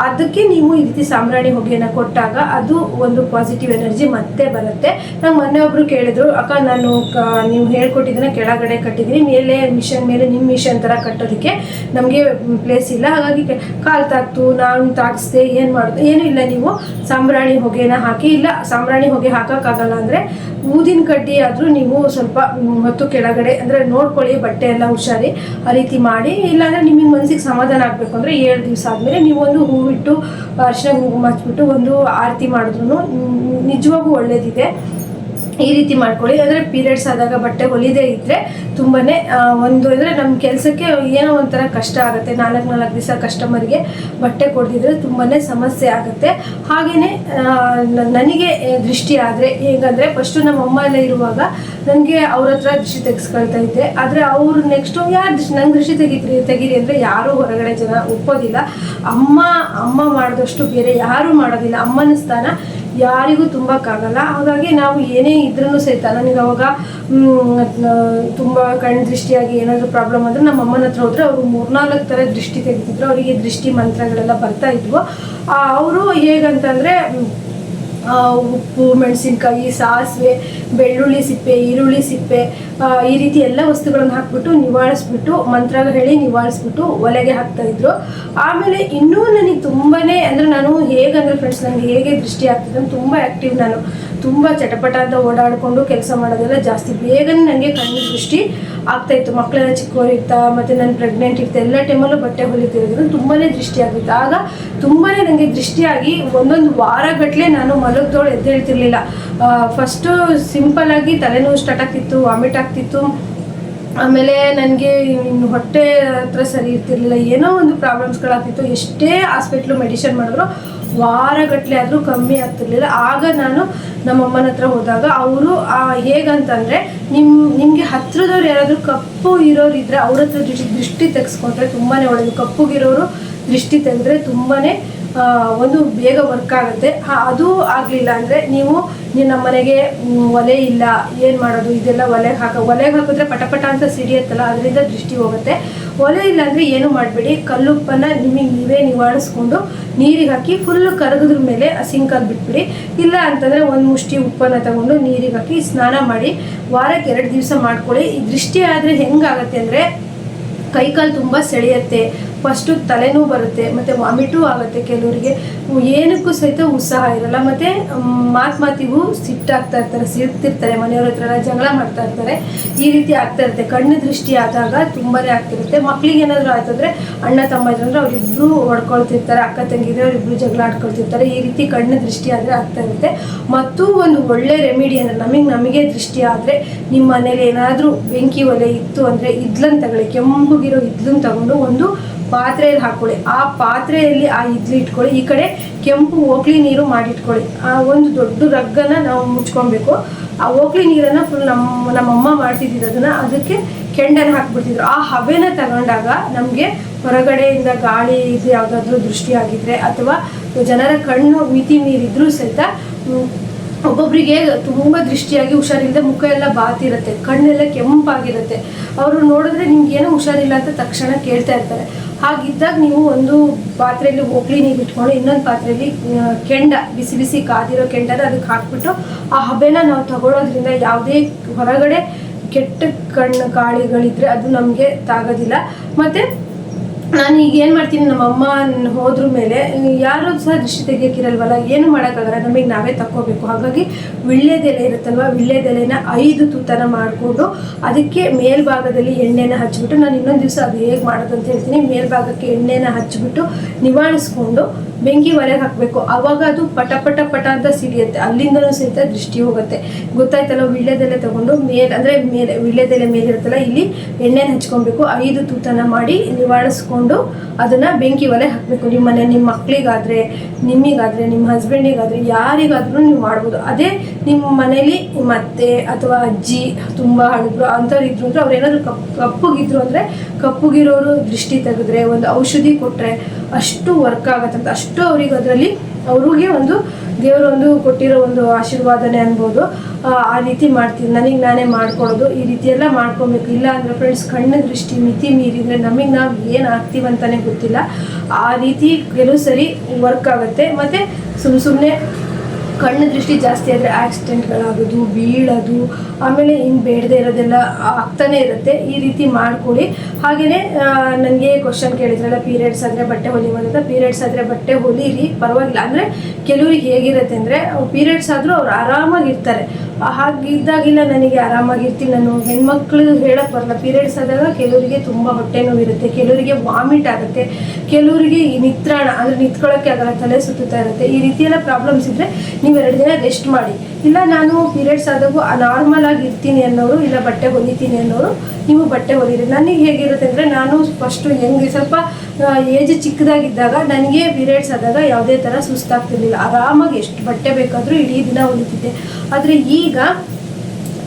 ಅದಕ್ಕೆ ನೀವು ಈ ರೀತಿ ಸಾಂಬ್ರಾಣಿ ಹೊಗೆಯನ್ನು ಕೊಟ್ಟಾಗ ಅದು ಒಂದು ಪಾಸಿಟಿವ್ ಎನರ್ಜಿ ಮತ್ತೆ ಬರುತ್ತೆ. ನಮ್ಮ ಮೊನ್ನೆ ಒಬ್ರು ಕೇಳಿದ್ರು, ಅಕ್ಕ, ನಾನು ನೀವು ಹೇಳ್ಕೊಟ್ಟಿದ್ದನ್ನ ಕೆಳಗಡೆ ಕಟ್ಟಿದ್ದೀನಿ, ಮೇಲೆ ಮಿಷನ್ ಮೇಲೆ ನಿಮ್ಮ ಮಿಷನ್ ಥರ ಕಟ್ಟೋದಕ್ಕೆ ನಮಗೆ ಪ್ಲೇಸ್ ಇಲ್ಲ. ಹಾಗಾಗಿ ಕಾಲ್ ತಾಕ್ತು, ನಾನು ತಾಕ್ಸ್ದೆ, ಏನು ಮಾಡೋದು? ಏನೂ ಇಲ್ಲ ನೀವು. ಸಾಂಬ್ರಾಣಿ ಹೊಗೆನ ಹಾಕಿ, ಇಲ್ಲ, ಸಾಂಬ್ರಾಣಿ ಹೊಗೆ ಹಾಕೋಕ್ಕಾಗಲ್ಲ ಅಂದರೆ ಊದಿನ ಕಡ್ಡಿ ಆದರೂ ನೀವು ಸ್ವಲ್ಪ ಮತ್ತು ಕೆಳಗಡೆ ಅಂದರೆ ನೋಡ್ಕೊಳ್ಳಿ, ಬಟ್ಟೆ ಎಲ್ಲ ಹುಷಾರಿ ಆ ರೀತಿ ಮಾಡಿ. ಇಲ್ಲಾಂದರೆ ನಿಮಗೆ ಮನಸ್ಸಿಗೆ ಸಮಾಧಾನ ಆಗಬೇಕು ಅಂದರೆ ಏಳು ದಿವಸ ಆದಮೇಲೆ ಒಂದು ಹೂವಿಟ್ಟು, ಅರಿಶಿನ ಹೂವು ಹಚ್ಬಿಟ್ಟು ಒಂದು ಆರತಿ ಮಾಡಿದ್ರು ನಿಜವಾಗೂ ಒಳ್ಳೇದಿದೆ. ಈ ರೀತಿ ಮಾಡ್ಕೊಳ್ಳಿ. ಅಂದರೆ ಪೀರಿಯಡ್ಸ್ ಆದಾಗ ಬಟ್ಟೆ ಹೊಲಿದೇ ಇದ್ದರೆ ತುಂಬಾ ಒಂದು ಅಂದರೆ ನಮ್ಮ ಕೆಲಸಕ್ಕೆ ಏನೋ ಒಂಥರ ಕಷ್ಟ ಆಗುತ್ತೆ. ನಾಲ್ಕು ನಾಲ್ಕು ದಿವಸ ಕಸ್ಟಮರ್ಗೆ ಬಟ್ಟೆ ಕೊಡ್ದಿದ್ರೆ ತುಂಬಾ ಸಮಸ್ಯೆ ಆಗುತ್ತೆ. ಹಾಗೆಯೇ ನನಗೆ ದೃಷ್ಟಿ ಆದರೆ ಹೇಗಂದರೆ ಫಸ್ಟು ನಮ್ಮ ಅಮ್ಮ ಎಲ್ಲ ಇರುವಾಗ ನನಗೆ ಅವ್ರ ಹತ್ರ ದೃಷ್ಟಿ ತೆಗೆಸ್ಕೊಳ್ತಾ ಇದ್ದೆ. ಆದರೆ ಅವರು ನೆಕ್ಸ್ಟು ಯಾರು ದೃಷ್ಟಿ, ನಂಗೆ ದೃಷ್ಟಿ ತೆಗಿತೀರಿ, ತೆಗೀರಿ ಅಂದರೆ ಯಾರೂ ಹೊರಗಡೆ ಜನ ಒಪ್ಪೋದಿಲ್ಲ. ಅಮ್ಮ ಅಮ್ಮ ಮಾಡಿದಷ್ಟು ಬೇರೆ ಯಾರೂ ಮಾಡೋದಿಲ್ಲ. ಅಮ್ಮನ ಸ್ಥಾನ ಯಾರಿಗೂ ತುಂಬಕ್ಕಾಗಲ್ಲ ಹಾಗಾಗಿ ನಾವು ಏನೇ ಇದ್ರೂ ಸಹಿತ ನನಗೆ ಅವಾಗ ತುಂಬ ಕಣ್ಣು ದೃಷ್ಟಿಯಾಗಿ ಏನಾದರೂ ಪ್ರಾಬ್ಲಮ್ ಅಂದರೆ ನಮ್ಮ ಅಮ್ಮನ ಹತ್ರ ಹೋದರೆ ಅವರು ಮೂರ್ನಾಲ್ಕು ಥರ ದೃಷ್ಟಿ ತೆಗಿತಿದ್ರು ಅವರಿಗೆ ದೃಷ್ಟಿ ಮಂತ್ರಗಳೆಲ್ಲ ಬರ್ತಾ ಇದ್ವು. ಅವರು ಹೇಗಂತಂದರೆ ಉಪ್ಪು, ಮೆಣಸಿನ್ಕಾಯಿ, ಸಾಸಿವೆ, ಬೆಳ್ಳುಳ್ಳಿ ಸಿಪ್ಪೆ, ಈರುಳ್ಳಿ ಸಿಪ್ಪೆ ಈ ರೀತಿ ಎಲ್ಲ ವಸ್ತುಗಳನ್ನು ಹಾಕ್ಬಿಟ್ಟು ನಿವಾಳಿಸ್ಬಿಟ್ಟು ಮಂತ್ರ ಹೇಳಿ ನಿವಾಳಿಸ್ಬಿಟ್ಟು ಒಲೆಗೆ ಹಾಕ್ತಾ ಇದ್ರು. ಆಮೇಲೆ ಇನ್ನೂ ನನಗೆ ತುಂಬಾನೇ ಅಂದ್ರೆ ನಾನು ಹೇಗಂದ್ರೆ ಫ್ರೆಂಡ್ಸ್ ನನಗೆ ಹೇಗೆ ದೃಷ್ಟಿ ಆಗ್ತಿದೆ ತುಂಬಾ ಆಕ್ಟಿವ್ ನಾನು. ತುಂಬ ಚಟಪಟ ಅಂತ ಓಡಾಡಿಕೊಂಡು ಕೆಲಸ ಮಾಡೋದೆಲ್ಲ ಜಾಸ್ತಿ ಬೇಗನೆ ನನಗೆ ಕಣ್ಣು ದೃಷ್ಟಿ ಆಗ್ತಾ ಇತ್ತು. ಮಕ್ಕಳೆಲ್ಲ ಚಿಕ್ಕವರಿರ್ತಾ ಮತ್ತೆ ನಾನು ಪ್ರೆಗ್ನೆಂಟ್ ಇರ್ತಾ, ಎಲ್ಲ ಟೈಮಲ್ಲೂ ಬಟ್ಟೆ ಹೊಲಿತಿರೋದ್ರಿಂದ ತುಂಬಾನೇ ದೃಷ್ಟಿ ಆಗಿತ್ತು ಆಗ ತುಂಬಾ ನನಗೆ ದೃಷ್ಟಿಯಾಗಿ ಒಂದೊಂದು ವಾರಗಟ್ಟಲೆ ನಾನು ಮಲಗ್ದೋಳು ಎದ್ದೇಳ್ತಿರ್ಲಿಲ್ಲ. ಫಸ್ಟು ಸಿಂಪಲ್ ಆಗಿ ತಲೆನೋವು ಸ್ಟಾರ್ಟ್ ಆಗ್ತಿತ್ತು ವಾಮಿಟ್ ಆಗ್ತಿತ್ತು. ಆಮೇಲೆ ನನಗೆ ಹೊಟ್ಟೆ ಹತ್ರ ಸರಿ ಇರ್ತಿರ್ಲಿಲ್ಲ, ಏನೋ ಒಂದು ಪ್ರಾಬ್ಲಮ್ಸ್ಗಳಾಗ್ತಿತ್ತು ಎಷ್ಟೇ ಹಾಸ್ಪಿಟ್ಲು ಮೆಡಿಷನ್ ಮಾಡಿದ್ರು ವಾರಗಟ್ಟಲೆ ಆದರೂ ಕಮ್ಮಿ ಆಗ್ತಿರ್ಲಿಲ್ಲ. ಆಗ ನಾನು ನಮ್ಮ ಅಮ್ಮನ ಹತ್ರ ಹೋದಾಗ ಅವರು ಹೇಗಂತಂದರೆ ನಿಮ್ಮ ನಿಮಗೆ ಹತ್ರದವ್ರು ಯಾರಾದರೂ ಕಪ್ಪು ಇರೋರು ಇದ್ದರೆ ಅವ್ರ ಹತ್ರ ದೃಷ್ಟಿ ದೃಷ್ಟಿ ತೆಗೆಸ್ಕೊಂಡ್ರೆ ತುಂಬಾ ಒಳ್ಳೆಯದು ಕಪ್ಪುಗಿರೋರು ದೃಷ್ಟಿ ತೆಗೆದ್ರೆ ತುಂಬಾ ಒಂದು ಬೇಗ ವರ್ಕ್ ಆಗುತ್ತೆ. ಅದು ಆಗಲಿಲ್ಲ ಅಂದರೆ ನೀವು ನಮ್ಮ ಮನೆಗೆ ಒಲೆ ಇಲ್ಲ, ಏನು ಮಾಡೋದು, ಇದೆಲ್ಲ ಒಲೆಗೆ ಹಾಕ ಒಲೆಗೆ ಹಾಕಿದ್ರೆ ಪಟಪಟ ಅಂತ ಸಿಡಿಯತ್ತಲ್ಲ ಅದರಿಂದ ದೃಷ್ಟಿ ಹೋಗುತ್ತೆ. ಒಲೆ ಇಲ್ಲ ಅಂದರೆ ಏನು ಮಾಡಬೇಡಿ, ಕಲ್ಲುಪ್ಪನ್ನು ನಿಮಗೆ ನೀವೇ ನಿವಾರಿಸ್ಕೊಂಡು ನೀರಿಗೆ ಹಾಕಿ ಫುಲ್ ಕರಗಿದ್ರ ಮೇಲೆ ಸಿಂಕಲ್ಲಿ ಬಿಟ್ಬಿಡಿ. ಇಲ್ಲ ಅಂತಂದರೆ ಒಂದು ಮುಷ್ಟಿ ಉಪ್ಪನ್ನು ತಗೊಂಡು ನೀರಿಗೆ ಹಾಕಿ ಸ್ನಾನ ಮಾಡಿ, ವಾರಕ್ಕೆ ಎರಡು ದಿವಸ ಮಾಡ್ಕೊಳ್ಳಿ. ಈ ದೃಷ್ಟಿ ಆದರೆ ಹೆಂಗಾಗತ್ತೆ ಅಂದರೆ ಕೈಕಾಲು ತುಂಬ ಸೆಳೆಯುತ್ತೆ. ಫಸ್ಟು ತಲೆನೋವು ಬರುತ್ತೆ, ಮತ್ತು ವಾಮಿಟು ಆಗುತ್ತೆ ಕೆಲವರಿಗೆ. ಏನಕ್ಕೂ ಸಹಿತ ಉತ್ಸಾಹ ಇರಲ್ಲ, ಮತ್ತು ಮಾತು ಮಾತಿಗೂ ಸಿಟ್ಟಾಗ್ತಾ ಇರ್ತಾರೆ ಸಿಡ್ತಿರ್ತಾರೆ ಮನೆಯವ್ರ ಹತ್ರ ಜಗಳ ಮಾಡ್ತಾ ಇರ್ತಾರೆ. ಈ ರೀತಿ ಆಗ್ತಾ ಇರುತ್ತೆ. ಕಣ್ಣು ದೃಷ್ಟಿ ಆದಾಗ ತುಂಬಾ ಆಗ್ತಿರುತ್ತೆ. ಮಕ್ಳಿಗೆ ಏನಾದರೂ ಆಯ್ತಂದ್ರೆ ಅಣ್ಣ, ತಮ್ಮ ಇದ್ರಂದ್ರೆ ಅವರಿಬ್ಬರು ಹೊಡ್ಕೊಳ್ತಿರ್ತಾರೆ, ಅಕ್ಕ ತಂಗಿದ್ರೆ ಅವರಿಬ್ಬರು ಜಗಳ ಆಡ್ಕೊಳ್ತಿರ್ತಾರೆ. ಈ ರೀತಿ ಕಣ್ಣು ದೃಷ್ಟಿ ಆದರೆ ಆಗ್ತಾ ಇರುತ್ತೆ. ಮತ್ತು ಒಂದು ಒಳ್ಳೆ ರೆಮಿಡಿ ಅಂದ್ರೆ ನಮಗೆ ನಮಗೆ ದೃಷ್ಟಿ ಆದರೆ ನಿಮ್ಮ ಮನೇಲಿ ಏನಾದರೂ ಬೆಂಕಿ ಒಲೆ ಇತ್ತು ಅಂದರೆ ಇದ್ಲನ್ನು ತಗೊಳ್ಳಿ, ಕೆಂಪುಗಿರೋ ಇದ್ಲನ್ನು ತಗೊಂಡು ಒಂದು ಪಾತ್ರೆಯಲ್ಲಿ ಹಾಕೊಳ್ಳಿ. ಆ ಪಾತ್ರೆಯಲ್ಲಿ ಆ ಇಡ್ಲಿ ಇಟ್ಕೊಳ್ಳಿ. ಈ ಕಡೆ ಕೆಂಪು ಓಕ್ಲಿ ನೀರು ಮಾಡಿಟ್ಕೊಳ್ಳಿ. ಆ ಒಂದು ದೊಡ್ಡ ರಗ್ಗನ ನಾವು ಮುಚ್ಕೊಬೇಕು. ಆ ಓಕ್ಲಿ ನೀರನ್ನು ಫುಲ್ ನಮ್ಮ ನಮ್ಮಮ್ಮ ಮಾಡ್ತಿದ್ದಿದ್ದು ಅದನ್ನ ಅದಕ್ಕೆ ಕೆಂಡನ ಹಾಕ್ಬಿಡ್ತಿದ್ರು. ಆ ಹಬೆನ ತಗೊಂಡಾಗ ನಮಗೆ ಹೊರಗಡೆಯಿಂದ ಗಾಳಿ ಇದು ಯಾವುದಾದ್ರೂ ದೃಷ್ಟಿ ಆಗಿದ್ರೆ ಅಥವಾ ಜನರ ಕಣ್ಣು ಮಿತಿ ನೀರಿದ್ರು ಸಹಿತ ಒಬ್ಬೊಬ್ಬರಿಗೆ ತುಂಬ ದೃಷ್ಟಿಯಾಗಿ ಹುಷಾರಿಲ್ಲದೆ ಮುಖ ಎಲ್ಲ ಬಾತಿರುತ್ತೆ. ಕಣ್ಣೆಲ್ಲ ಕೆಂಪಾಗಿರುತ್ತೆ. ಅವರು ನೋಡಿದ್ರೆ ನಿಮ್ಗೆ ಏನೋ ಹುಷಾರಿಲ್ಲ ಅಂತ ತಕ್ಷಣ ಕೇಳ್ತಾ ಇರ್ತಾರೆ. ಹಾಗಿದ್ದಾಗ ನೀವು ಒಂದು ಪಾತ್ರೆಯಲ್ಲಿ ಹೋಗ್ಲಿ ನೀರು ಇಟ್ಕೊಂಡು ಇನ್ನೊಂದು ಪಾತ್ರೆಯಲ್ಲಿ ಕೆಂಡ, ಬಿಸಿ ಬಿಸಿ ಕಾದಿರೋ ಕೆಂಡನ ಅದಕ್ಕೆ ಹಾಕ್ಬಿಟ್ಟು ಆ ಹಬೆನ ನಾವು ತಗೊಳ್ಳೋದ್ರಿಂದ ಯಾವುದೇ ಹೊರಗಡೆ ಕೆಟ್ಟ ಕಣ್ಣು ಕಾಳಿಗಳಿದ್ರೆ ಅದು ನಮಗೆ ತಾಗೋದಿಲ್ಲ. ಮತ್ತು ನಾನು ಈಗ ಏನು ಮಾಡ್ತೀನಿ, ನಮ್ಮ ಅಮ್ಮ ಹೋದ್ರ ಮೇಲೆ ಯಾರು ಸಹ ದೃಷ್ಟಿ ತೆಗಿಯೋಕ್ಕಿರಲ್ವಲ್ಲ, ಏನು ಮಾಡೋಕ್ಕಾಗಲ್ಲ, ನಮಗೆ ನಾವೇ ತಕ್ಕೋಬೇಕು. ಹಾಗಾಗಿ ವಿಳ್ಯದೆಲೆ ಇರುತ್ತಲ್ವ, ವಿಳ್ಯದೆಲೆನ ಐದು ತುತ್ತನ ಮಾಡಿಕೊಂಡು ಅದಕ್ಕೆ ಮೇಲ್ಭಾಗದಲ್ಲಿ ಎಣ್ಣೆನ ಹಚ್ಚಿಬಿಟ್ಟು, ನಾನು ಇನ್ನೊಂದು ದಿವಸ ಅದು ಹೇಗೆ ಮಾಡೋದು ಅಂತ ಹೇಳ್ತೀನಿ. ಮೇಲ್ಭಾಗಕ್ಕೆ ಎಣ್ಣೆನ ಹಚ್ಚಿಬಿಟ್ಟು ನಿವಾರಿಸ್ಕೊಂಡು ಬೆಂಕಿ ಒಲೆಗೆ ಹಾಕಬೇಕು. ಅವಾಗ ಅದು ಪಟ ಪಟ ಪಟ ಅಂತ ಸಿಡಿಯುತ್ತೆ ಅಲ್ಲಿಂದನೂ ಸಹಿತ ದೃಷ್ಟಿ ಹೋಗುತ್ತೆ. ಗೊತ್ತಾಯ್ತಲ್ಲ, ವಿಳ್ಯದೆಲೆ ತಗೊಂಡು ಮೇಲೆ, ಅಂದರೆ ಮೇಲೆ, ವಿಳ್ಯದೆಲೆ ಮೇಲಿರುತ್ತಲ್ಲ ಇಲ್ಲಿ ಎಣ್ಣೆ ಹಚ್ಕೊಬೇಕು. ಐದು ತೂತನ ಮಾಡಿ ನಿವಾರಿಸ್ಕೊಂಡು ಅದನ್ನ ಬೆಂಕಿ ಒಲೆ ಹಾಕಬೇಕು. ನಿಮ್ಮ ಮನೆ, ನಿಮ್ಮ ಮಕ್ಳಿಗಾದ್ರೆ ನಿಮಗಾದ್ರೆ ನಿಮ್ಮ ಹಸ್ಬೆಂಡಿಗಾದ್ರೆ, ಯಾರಿಗಾದ್ರೂ ನೀವು ಮಾಡ್ಬೋದು. ಅದೇ ನಿಮ್ಮ ಮನೇಲಿ ಮತ್ತೆ ಅಥವಾ ಅಜ್ಜಿ, ತುಂಬ ಹಳಬ್ರು ಅಂಥವ್ರು ಇದ್ರು ಅಂದ್ರೆ ಅವ್ರು ಏನಾದ್ರು ಕಪ್, ಕಪ್ಪುಗಿದ್ರು ಅಂದರೆ ಕಪ್ಪುಗಿರೋರು ದೃಷ್ಟಿ ತೆಗೆದ್ರೆ, ಒಂದು ಔಷಧಿ ಕೊಟ್ಟರೆ ಅಷ್ಟು ವರ್ಕ್ ಆಗತ್ತಂತ. ಅಷ್ಟು ಅವ್ರಿಗೆ ಅದರಲ್ಲಿ ಅವ್ರಿಗೆ ಒಂದು ದೇವರು ಒಂದು ಕೊಟ್ಟಿರೋ ಒಂದು ಆಶೀರ್ವಾದನೆ ಅನ್ಬೋದು. ಆ, ರೀತಿ ಮಾಡ್ತೀನಿ. ನನಗೆ ನಾನೇ ಮಾಡ್ಕೊಳ್ಳೋದು. ಈ ರೀತಿ ಎಲ್ಲ ಮಾಡ್ಕೊಬೇಕು. ಇಲ್ಲ ಅಂದರೆ ಫ್ರೆಂಡ್ಸ್ ಕಣ್ಣು ದೃಷ್ಟಿ ಮಿತಿ ಮೀರಿದ್ರೆ ನಮಗೆ ನಾವು ಏನು ಆಗ್ತೀವಂತಾನೆ ಗೊತ್ತಿಲ್ಲ. ಆ ರೀತಿ ಕೆಲವು ಸರಿ ವರ್ಕ್ ಆಗುತ್ತೆ. ಮತ್ತು ಸುಮ್ಮ ಸುಮ್ಮನೆ ಕಣ್ಣು ದೃಷ್ಟಿ ಜಾಸ್ತಿ ಆದರೆ ಆಕ್ಸಿಡೆಂಟ್ಗಳಾಗೋದು ಬೀಳೋದು, ಆಮೇಲೆ ಹಿಂಗೆ ಬೇಡದೇ ಇರೋದೆಲ್ಲ ಆಗ್ತಾನೆ ಇರುತ್ತೆ. ಈ ರೀತಿ ಮಾಡ್ಕೊಳ್ಳಿ. ಹಾಗೆಯೇ ನನಗೆ ಕ್ವಶನ್ ಕೇಳಿದ್ರಲ್ಲ ಪೀರಿಯಡ್ಸ್ ಆದರೆ ಬಟ್ಟೆ ಹೊಲಿಯೋದಂತ ಪೀರಿಯಡ್ಸ್ ಆದರೆ ಬಟ್ಟೆ ಹೊಲೀರಿ, ಪರವಾಗಿಲ್ಲ. ಅಂದರೆ, ಕೆಲವ್ರಿಗೆ ಹೇಗಿರುತ್ತೆ ಅಂದರೆ ಪೀರಿಯಡ್ಸ್ ಆದರೂ ಅವ್ರು ಆರಾಮಾಗಿರ್ತಾರೆ. ಹಾಗಿದ್ದಾಗಿಲ್ಲ ನನಗೆ ಆರಾಮಾಗಿರ್ತೀನಿ. ನಾನು ಹೆಣ್ಮಕ್ಳು ಹೇಳಕ್ ಬರಲ್ಲ. ಪೀರಿಯಡ್ಸ್ ಆದಾಗ ಕೆಲವರಿಗೆ ತುಂಬ ಹೊಟ್ಟೆ ನೋವಿರುತ್ತೆ. ಕೆಲವರಿಗೆ ವಾಮಿಟ್ ಆಗುತ್ತೆ. ಕೆಲವರಿಗೆ ಈ ನಿತ್ರಾಣ ಅಂದ್ರೆ ನಿಂತ್ಕೊಳ್ಳೋಕ್ಕೆ ಆಗಲ್ಲ, ತಲೆ ಸುತ್ತುತ್ತಾ ಇರುತ್ತೆ. ಈ ರೀತಿಯೆಲ್ಲ ಪ್ರಾಬ್ಲಮ್ಸ್ ಇದ್ದರೆ ನೀವು ಎರಡು ದಿನ ರೆಸ್ಟ್ ಮಾಡಿ. ಇಲ್ಲ ನಾನು ಪೀರಿಯಡ್ಸ್ ಆದಾಗ ನಾರ್ಮಲ್ ಆಗಿ ಇರ್ತೀನಿ ಅನ್ನೋರು, ಇಲ್ಲ ಬಟ್ಟೆ ಹೊಲಿತೀನಿ ಅನ್ನೋರು, ನೀವು ಬಟ್ಟೆ ಹೊಲಿರಿ. ನನಗೆ ಹೇಗಿರುತ್ತೆ ಅಂದರೆ ನಾನು ಫಸ್ಟು ಹೆಂಗೆ ಸ್ವಲ್ಪ ಏಜ್ ಚಿಕ್ಕದಾಗಿದ್ದಾಗ ನನಗೆ ಪೀರಿಯಡ್ಸ್ ಆದಾಗ ಯಾವುದೇ ಥರ ಸುಸ್ತಾಗ್ತಿರ್ಲಿಲ್ಲ. ಆರಾಮಾಗಿ ಎಷ್ಟು ಬಟ್ಟೆ ಬೇಕಾದರೂ ಇಡೀ ದಿನ ಹೊಲಿತಿದ್ದೆ. ಆದರೆ ಈಗ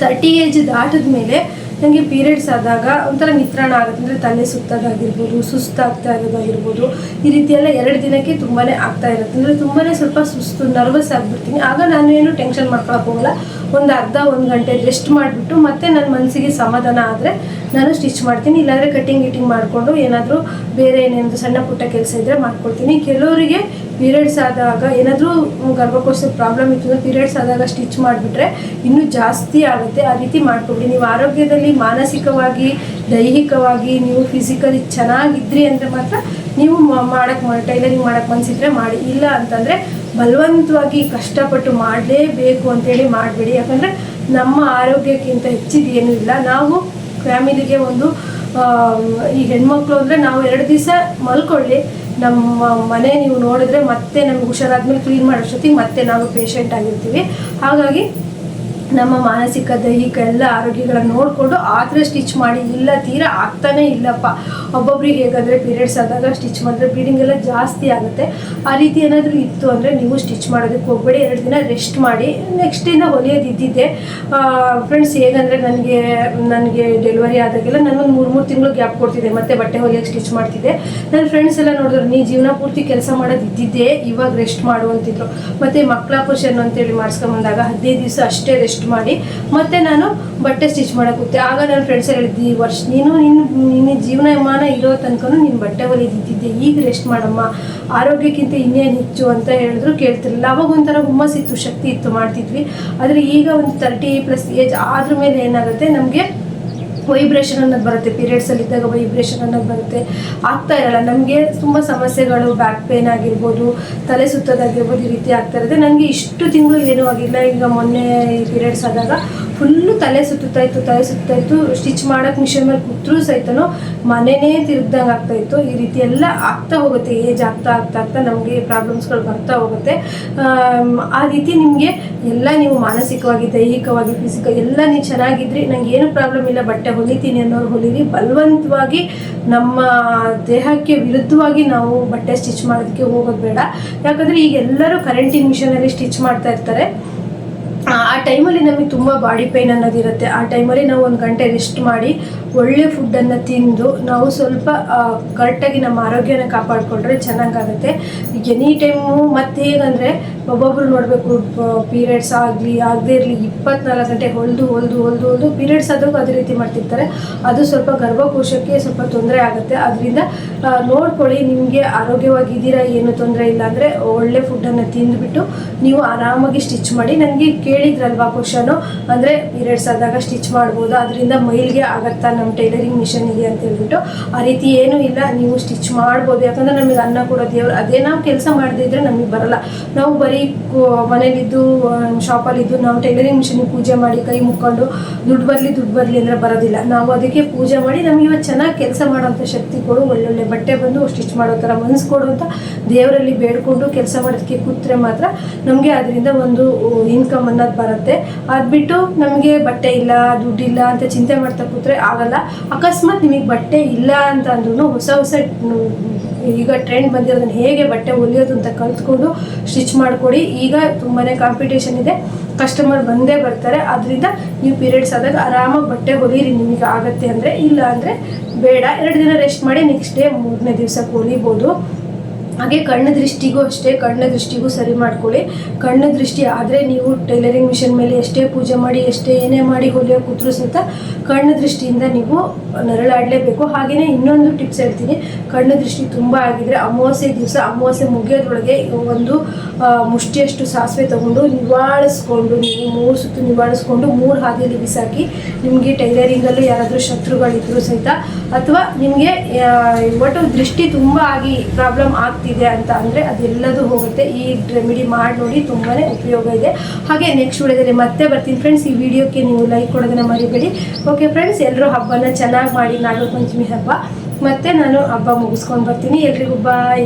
ತರ್ಟಿ ಏಜ್ ದಾಟದ ಮೇಲೆ ನನಗೆ ಪೀರಿಯಡ್ಸ್ ಆದಾಗ ಒಂಥರ ನಿತ್ರಾಣ ಆಗುತ್ತೆ. ಅಂದರೆ ತಲೆ ಸುತ್ತೋದಾಗಿರ್ಬೋದು, ಸುಸ್ತಾಗ್ತಾ ಇರೋದಾಗಿರ್ಬೋದು. ಈ ರೀತಿ ಎಲ್ಲ ಎರಡು ದಿನಕ್ಕೆ ತುಂಬಾ ಆಗ್ತಾ ಇರುತ್ತೆ. ಅಂದರೆ ತುಂಬಾ ಸ್ವಲ್ಪ ಸುಸ್ತು ನರ್ವಸ್ ಆಗಿಬಿಡ್ತೀನಿ. ಆಗ ನಾನು ಏನು ಟೆನ್ಷನ್ ಮಾಡ್ಕೊಳಕ್ಕೆ ಹೋಗಲ್ಲ. ಒಂದು ಅರ್ಧ, ಒಂದು ಗಂಟೆ ರೆಸ್ಟ್ ಮಾಡಿಬಿಟ್ಟು ಮತ್ತೆ ನನ್ನ ಮನಸ್ಸಿಗೆ ಸಮಾಧಾನ ಆದರೆ ನಾನು ಸ್ಟಿಚ್ ಮಾಡ್ತೀನಿ. ಇಲ್ಲಾಂದರೆ ಕಟ್ಟಿಂಗ್ ಗಿಟಿಂಗ್ ಮಾಡಿಕೊಂಡು ಏನಾದರೂ ಬೇರೆ ಏನೇನು ಸಣ್ಣ ಪುಟ್ಟ ಕೆಲಸ ಇದ್ದರೆ ಮಾಡ್ಕೊಳ್ತೀನಿ ಕೆಲವರಿಗೆ ಪೀರಿಯಡ್ಸ್ ಆದಾಗ ಏನಾದರೂ ಗರ್ಭಕೋಶದ ಪ್ರಾಬ್ಲಮ್ ಇತ್ತು ಅಂದರೆ ಪೀರಿಯಡ್ಸ್ ಆದಾಗ ಸ್ಟಿಚ್ ಮಾಡಿಬಿಟ್ರೆ ಇನ್ನೂ ಜಾಸ್ತಿ ಆಗುತ್ತೆ. ಆ ರೀತಿ ಮಾಡ್ಕೊಬಿಡಿ ನೀವು ಆರೋಗ್ಯದಲ್ಲಿ ಮಾನಸಿಕವಾಗಿ, ದೈಹಿಕವಾಗಿ ನೀವು ಫಿಸಿಕಲಿ ಚೆನ್ನಾಗಿದ್ರಿ ಅಂದರೆ ಮಾತ್ರ ನೀವು ಮಾಡಕ್ಕೆ ಮಾಡಿ ಟೈಲರಿಂಗ್ ಮಾಡಕ್ಕೆ ಮನಸ್ಸಿದ್ರೆ ಮಾಡಿ. ಇಲ್ಲ ಅಂತಂದರೆ ಬಲವಂತವಾಗಿ ಕಷ್ಟಪಟ್ಟು ಮಾಡಲೇಬೇಕು ಅಂತೇಳಿ ಮಾಡಬೇಡಿ. ಯಾಕಂದರೆ ನಮ್ಮ ಆರೋಗ್ಯಕ್ಕಿಂತ ಹೆಚ್ಚಿದ ಏನೂ ಇಲ್ಲ. ನಾವು ಫ್ಯಾಮಿಲಿಗೆ ಒಂದು ಈ ಹೆಣ್ಮಕ್ಳು ಅಂದರೆ ನಾವು ಎರಡು ದಿವಸ ಮಲ್ಕೊಳ್ಳಿ. ನಮ್ಮ ಮನೆ ನೀವು ನೋಡಿದ್ರೆ ಮತ್ತೆ ನಮ್ಗೆ ಹುಷಾರಾದ್ಮೇಲೆ ಕ್ಲೀನ್ ಮಾಡೋಷ್ಟೊತ್ತಿಗೆ ಮತ್ತೆ ನಾವು ಪೇಷಂಟ್ ಆಗಿರ್ತೀವಿ. ಹಾಗಾಗಿ ನಮ್ಮ ಮಾನಸಿಕ, ದೈಹಿಕ ಎಲ್ಲ ಆರೋಗ್ಯಗಳನ್ನ ನೋಡಿಕೊಂಡು ಆದರೆ ಸ್ಟಿಚ್ ಮಾಡಿ ಇಲ್ಲ, ತೀರಾ ಆಗ್ತಾನೇ ಇಲ್ಲಪ್ಪ. ಒಬ್ಬೊಬ್ರಿಗೆ ಹೇಗಾದರೆ ಪೀರಿಯಡ್ಸ್ ಆದಾಗ ಸ್ಟಿಚ್ ಮಾಡಿದ್ರೆ ಬ್ಲೀಡಿಂಗ್ ಎಲ್ಲ ಜಾಸ್ತಿ ಆಗುತ್ತೆ. ಆ ರೀತಿ ಏನಾದರೂ ಇತ್ತು ಅಂದರೆ ನೀವು ಸ್ಟಿಚ್ ಮಾಡೋದಕ್ಕೆ ಹೋಗಬೇಡಿ, ಎರಡು ದಿನ ರೆಸ್ಟ್ ಮಾಡಿ ನೆಕ್ಸ್ಟ್ ದಿನ ಹೊಲಿಯೋದು ಇದ್ದಿದ್ದೆ ಫ್ರೆಂಡ್ಸ್ ಹೇಗಂದರೆ ನನಗೆ ನನಗೆ ಡೆಲಿವರಿ ಆದಾಗೆಲ್ಲ ನಾನೊಂದು ಮೂರು ಮೂರು ತಿಂಗಳು ಗ್ಯಾಪ್ ಕೊಡ್ತಿದ್ದೆ ಮತ್ತೆ ಬಟ್ಟೆ ಹೊಲಿಯೋಕ್ಕೆ ಸ್ಟಿಚ್ ಮಾಡ್ತಿದ್ದೆ. ನನ್ನ ಫ್ರೆಂಡ್ಸ್ ಎಲ್ಲ ನೋಡಿದ್ರು, ನೀ ಜೀವನ ಪೂರ್ತಿ ಕೆಲಸ ಮಾಡೋದು ಇದ್ದಿದ್ದೆ ಇವಾಗ ರೆಸ್ಟ್ ಮಾಡು ಅಂತಿದ್ರು. ಮತ್ತೆ ಮಕ್ಕಳ ಆಪರೇಷನ್ ಅಂತೇಳಿ ಮಾಡಿಸ್ಕೊಂಬಂದಾಗ ಹದಿನೈದು ದಿವಸ ಅಷ್ಟೇ ರೆಸ್ಟ್ ಮಾಡಿ, ಮತ್ತೆ ನಾನು ಬಟ್ಟೆ ಸ್ಟಿಚ್ ಮಾಡಕ್ಕೆ ಹೋಗ್ತೀನಿ ಆಗ ನನ್ನ ಫ್ರೆಂಡ್ಸ್ ಹೇಳಿದ್ದಿ ವರ್ಷ ನೀನು ನಿನ್ನ ನಿನ್ನ ಜೀವನಮಾನ ಇರೋ ತನಕ ನೀನು ಬಟ್ಟೆ ಹೊಲಿದಿದ್ದಿದ್ದೆ ಈಗ ರೆಸ್ಟ್ ಮಾಡಮ್ಮ. ಆರೋಗ್ಯಕ್ಕಿಂತ ಇನ್ನೇನು ಹೆಚ್ಚು ಅಂತ ಹೇಳಿದ್ರು, ಕೇಳ್ತಿರ್ಲಿಲ್ಲ. ಅವಾಗ ಒಂಥರ ಹುಮ್ಮಸ್ಸಿತ್ತು ಶಕ್ತಿ ಇತ್ತು, ಮಾಡ್ತಿದ್ವಿ. ಆದರೆ ಈಗ ಒಂದು ತರ್ಟಿ ಪ್ಲಸ್ ಏಜ್ ಆದ್ರ ಮೇಲೆ ಏನಾಗುತ್ತೆ? ನಮಗೆ ವೈಬ್ರೇಷನ್ ಅನ್ನೋದು ಬರುತ್ತೆ. ಪೀರಿಯಡ್ಸ್ ಅಲ್ಲಿ ಇದ್ದಾಗ ವೈಬ್ರೇಷನ್ ಅನ್ನೋದು ಬರುತ್ತೆ. ಆಗ್ತಾ ಇರಲ್ಲ. ನಮಗೆ ತುಂಬ ಸಮಸ್ಯೆಗಳು ಬ್ಯಾಕ್ ಪೇನ್ ಆಗಿರ್ಬೋದು, ತಲೆ ಸುತ್ತೋದಾಗಿರ್ಬೋದು ಈ ರೀತಿ ಆಗ್ತಾ ಇರುತ್ತೆ. ನನಗೆ ಇಷ್ಟು ತಿಂಗಳು ಏನೂ ಆಗಿಲ್ಲ. ಈಗ ಮೊನ್ನೆ ಪೀರಿಯಡ್ಸ್ ಆದಾಗ ಫುಲ್ಲು ತಲೆ ಸುತ್ತುತ್ತಾ ಇತ್ತು, ತಲೆ ಸುತ್ತಾ ಇತ್ತು. ಸ್ಟಿಚ್ ಮಾಡೋಕೆ ಮಿಷನ್ ಮೇಲೆ ಕೂತ್ರೂ ಸಹಿತನೋ ಮನೆನೇ ತಿರುಗ್ದಂಗೆ ಆಗ್ತಾ ಇತ್ತು. ಈ ರೀತಿ ಎಲ್ಲ ಆಗ್ತಾ ಹೋಗುತ್ತೆ, ಏಜ್ ಆಗ್ತಾ ಆಗ್ತಾ ಆಗ್ತಾ ನಮಗೆ ಪ್ರಾಬ್ಲಮ್ಸ್ಗಳು ಬರ್ತಾ ಹೋಗುತ್ತೆ. ಆ ರೀತಿ ನಿಮಗೆ ಎಲ್ಲ ನೀವು ಮಾನಸಿಕವಾಗಿ, ದೈಹಿಕವಾಗಿ ಫಿಸಿಕಲ್ ಎಲ್ಲ ನೀವು ಚೆನ್ನಾಗಿದ್ರಿ ನಂಗೆ ಏನು ಪ್ರಾಬ್ಲಮ್ ಇಲ್ಲ. ಬಟ್ಟೆ ಹೊಲಿತೀನಿ ಅನ್ನೋರು ಹೊಲಿರಿ. ಬಲವಂತವಾಗಿ ನಮ್ಮ ದೇಹಕ್ಕೆ ವಿರುದ್ಧವಾಗಿ ನಾವು ಬಟ್ಟೆ ಸ್ಟಿಚ್ ಮಾಡೋದಕ್ಕೆ ಹೋಗೋದು ಬೇಡ. ಯಾಕಂದರೆ ಈಗ ಎಲ್ಲರೂ ಕರೆಂಟಿನ ಮಿಷನಲ್ಲಿ ಸ್ಟಿಚ್ ಮಾಡ್ತಾ ಇರ್ತಾರೆ. ಟೈಮಲ್ಲಿ ನಮಗೆ ತುಂಬ ಬಾಡಿ ಪೈನ್ ಅನ್ನೋದಿರುತ್ತೆ. ಆ ಟೈಮಲ್ಲಿ ನಾವು ಒಂದು ಗಂಟೆ ರೆಸ್ಟ್ ಮಾಡಿ ಒಳ್ಳೆ ಫುಡ್ಡನ್ನು ತಿಂದು ನಾವು ಸ್ವಲ್ಪ ಕರೆಕ್ಟಾಗಿ ನಮ್ಮ ಆರೋಗ್ಯನ ಕಾಪಾಡಿಕೊಂಡ್ರೆ ಚೆನ್ನಾಗಾಗುತ್ತೆ. ಎನಿ ಟೈಮು ಮತ್ತೆ ಹೇಗಂದರೆ ಒಬ್ಬೊಬ್ರು ನೋಡಬೇಕು ಪೀರಿಯಡ್ಸ್ ಆಗಲಿ, ಆಗದೇ ಇರಲಿ, ಇಪ್ಪತ್ನಾಲ್ಕು ಗಂಟೆ ಹೊಲ್ದು ಹೊಲ್ದು ಹೊಲ್ದು ಹೊಲ್ದು ಪೀರಿಯಡ್ಸ್ ಆದಾಗ ಅದೇ ರೀತಿ ಮಾಡ್ತಿರ್ತಾರೆ. ಅದು ಸ್ವಲ್ಪ ಗರ್ಭಕೋಶಕ್ಕೆ ಸ್ವಲ್ಪ ತೊಂದರೆ ಆಗುತ್ತೆ. ಅದರಿಂದ ನೋಡ್ಕೊಳ್ಳಿ ನಿಮಗೆ ಆರೋಗ್ಯವಾಗಿದ್ದೀರಾ, ಏನು ತೊಂದರೆ ಇಲ್ಲ ಅಂದರೆ ಒಳ್ಳೆ ಫುಡ್ಡನ್ನು ತಿಂದುಬಿಟ್ಟು ನೀವು ಆರಾಮಾಗಿ ಸ್ಟಿಚ್ ಮಾಡಿ. ನನಗೆ ಕೇಳಿದ್ರಲ್ವ ಅಲ್ವಾ ಕ್ವಶನು? ಅಂದರೆ ಪೀರಿಯಡ್ಸ್ ಆದಾಗ ಸ್ಟಿಚ್ ಮಾಡ್ಬೋದು, ಅದರಿಂದ ಮೈಲ್ಗೆ ಆಗತ್ತಾ ನಮ್ಮ ಟೈಲರಿಂಗ್ ಮಿಷನಿಗೆ ಅಂತ ಹೇಳ್ಬಿಟ್ಟು, ಆ ರೀತಿ ಏನೂ ಇಲ್ಲ, ನೀವು ಸ್ಟಿಚ್ ಮಾಡ್ಬೋದು. ಯಾಕಂದರೆ ನಮಗೆ ಅನ್ನ ಕೊಡೋ ದೇವ್ರು, ಅದೇ ನಾವು ಕೆಲಸ ಮಾಡದಿದ್ರೆ ನಮಗೆ ಬರಲ್ಲ. ನಾವು ಬರೀ ಮನೇಲಿದ್ದು ಶಾಪಲ್ಲಿದ್ದು ನಾವು ಟೈಲರಿಂಗ್ ಮಿಷನಿಗೆ ಪೂಜೆ ಮಾಡಿ ಕೈ ಮುಕ್ಕೊಂಡು, ದುಡ್ಡು ಬರಲಿ ದುಡ್ಡು ಬರಲಿ ಅಂದರೆ ಬರೋದಿಲ್ಲ. ನಾವು ಅದಕ್ಕೆ ಪೂಜೆ ಮಾಡಿ, ನಮಗೆ ಇವತ್ತು ಚೆನ್ನಾಗಿ ಕೆಲಸ ಮಾಡೋಂಥ ಶಕ್ತಿ ಕೊಡು, ಒಳ್ಳೊಳ್ಳೆ ಬಟ್ಟೆ ಬಂದು ಸ್ಟಿಚ್ ಮಾಡೋ ಥರ ಮನಸ್ಸು ಕೊಡು ಅಂತ ದೇವರಲ್ಲಿ ಬೇಡ್ಕೊಂಡು ಕೆಲಸ ಮಾಡೋದಕ್ಕೆ ಕೂತ್ರೆ ಮಾತ್ರ ನಮಗೆ ಅದರಿಂದ ಒಂದು ಇನ್ಕಮ್ ಅನ್ನೋದು ಬರುತ್ತೆ. ಅದು ಬಿಟ್ಟು ನಮಗೆ ಬಟ್ಟೆ ಇಲ್ಲ ದುಡ್ಡಿಲ್ಲ ಅಂತ ಚಿಂತೆ ಮಾಡ್ತಾ ಕೂತ್ರೆ ಆಗಲ್ಲ. ಅಕಸ್ಮಾತ್ ನಿಮಗೆ ಬಟ್ಟೆ ಇಲ್ಲ ಅಂತ ಅಂದ್ರೂ ಹೊಸ ಹೊಸ ಈಗ ಟ್ರೆಂಡ್ ಬಂದಿರೋದನ್ನ ಹೇಗೆ ಬಟ್ಟೆ ಹೊಲಿಯೋದು ಅಂತ ಕಲ್ತ್ಕೊಂಡು ಸ್ಟಿಚ್ ಮಾಡಿಕೊಡಿ. ಈಗ ತುಂಬಾ ಕಾಂಪಿಟೇಷನ್ ಇದೆ. ಕಸ್ಟಮರ್ ಬಂದೇ ಬರ್ತಾರೆ. ಅದರಿಂದ ನೀವು ಪೀರಿಯಡ್ಸ್ ಆದಾಗ ಆರಾಮಾಗಿ ಬಟ್ಟೆ ಹೊಲೀರಿ. ನಿಮಗೆ ಆಗತ್ತೆ ಅಂದರೆ, ಇಲ್ಲ ಅಂದರೆ ಬೇಡ. ಎರಡು ದಿನ ರೆಸ್ಟ್ ಮಾಡಿ ನೆಕ್ಸ್ಟ್ ಡೇ ಮೂರನೇ ದಿವಸಕ್ಕೆ ಹೊಲಿಬೋದು. ಹಾಗೆ ಕಣ್ಣು ದೃಷ್ಟಿಗೂ ಅಷ್ಟೇ ಕಣ್ಣು ದೃಷ್ಟಿಗೂ ಸರಿ ಮಾಡ್ಕೊಳ್ಳಿ. ಕಣ್ಣು ದೃಷ್ಟಿ ಆದರೆ ನೀವು ಟೈಲರಿಂಗ್ ಮಿಷನ್ ಮೇಲೆ ಎಷ್ಟೇ ಪೂಜೆ ಮಾಡಿ, ಎಷ್ಟೇ ಏನೇ ಮಾಡಿ ಹೊಲಿಯೋ ಕೂತ್ರು ಸಹಿತ ಕಣ್ಣು ದೃಷ್ಟಿಯಿಂದ ನೀವು ನರಳಾಡಲೇಬೇಕು. ಹಾಗೆಯೇ ಇನ್ನೊಂದು ಟಿಪ್ಸ್ ಹೇಳ್ತೀನಿ. ಕಣ್ಣು ದೃಷ್ಟಿ ತುಂಬ ಆಗಿದ್ರೆ ಅಮಾವಾಸ್ಯೆ ದಿವಸ, ಅಮಾವಾಸ್ಯೆ ಮುಗಿಯೋದ್ರೊಳಗೆ ಒಂದು ಮುಷ್ಟಿಯಷ್ಟು ಸಾಸಿವೆ ತಗೊಂಡು ನಿವಾಳಿಸ್ಕೊಂಡು, ನೀವು ಮೂರು ಸುತ್ತು ನಿವಾಳಿಸ್ಕೊಂಡು ಮೂರು ಹಾದಿಯಲ್ಲಿ ಬಿಸಾಕಿ ನಿಮಗೆ ಟೈಲರಿಂಗಲ್ಲೂ ಯಾರಾದರೂ ಶತ್ರುಗಳಿದ್ರು ಸಹಿತ ಅಥವಾ ನಿಮಗೆ ಒಟ್ಟು ದೃಷ್ಟಿ ತುಂಬ ಆಗಿ ಪ್ರಾಬ್ಲಮ್ ಆಗ್ತಿದೆ. ಅಂತ ಅಂದರೆ ಅದೆಲ್ಲದೂ ಹೋಗುತ್ತೆ. ಈ ರೆಮಿಡಿ ಮಾಡಿ ನೋಡಿ ತುಂಬಾ ಉಪಯೋಗ ಇದೆ. ಹಾಗೆ ನೆಕ್ಸ್ಟ್ ವಿಡಿಯೋದಲ್ಲಿ ಮತ್ತೆ ಬರ್ತೀನಿ ಫ್ರೆಂಡ್ಸ್ ಈ ವಿಡಿಯೋಕ್ಕೆ ನೀವು ಲೈಕ್ ಕೊಡೋದನ್ನ ಮರಿಬೇಡಿ. ಓಕೆ ಫ್ರೆಂಡ್ಸ್ ಎಲ್ಲರೂ ಹಬ್ಬನ ಚೆನ್ನಾಗಿ ಮಾಡಿ ನಾಗರ ಪಂಚಮಿ ಹಬ್ಬ. ಮತ್ತೆ ನಾನು ಹಬ್ಬ ಮುಗಿಸ್ಕೊಂಡು ಬರ್ತೀನಿ. ಎಲ್ರಿಗೂ ಬಾಯ್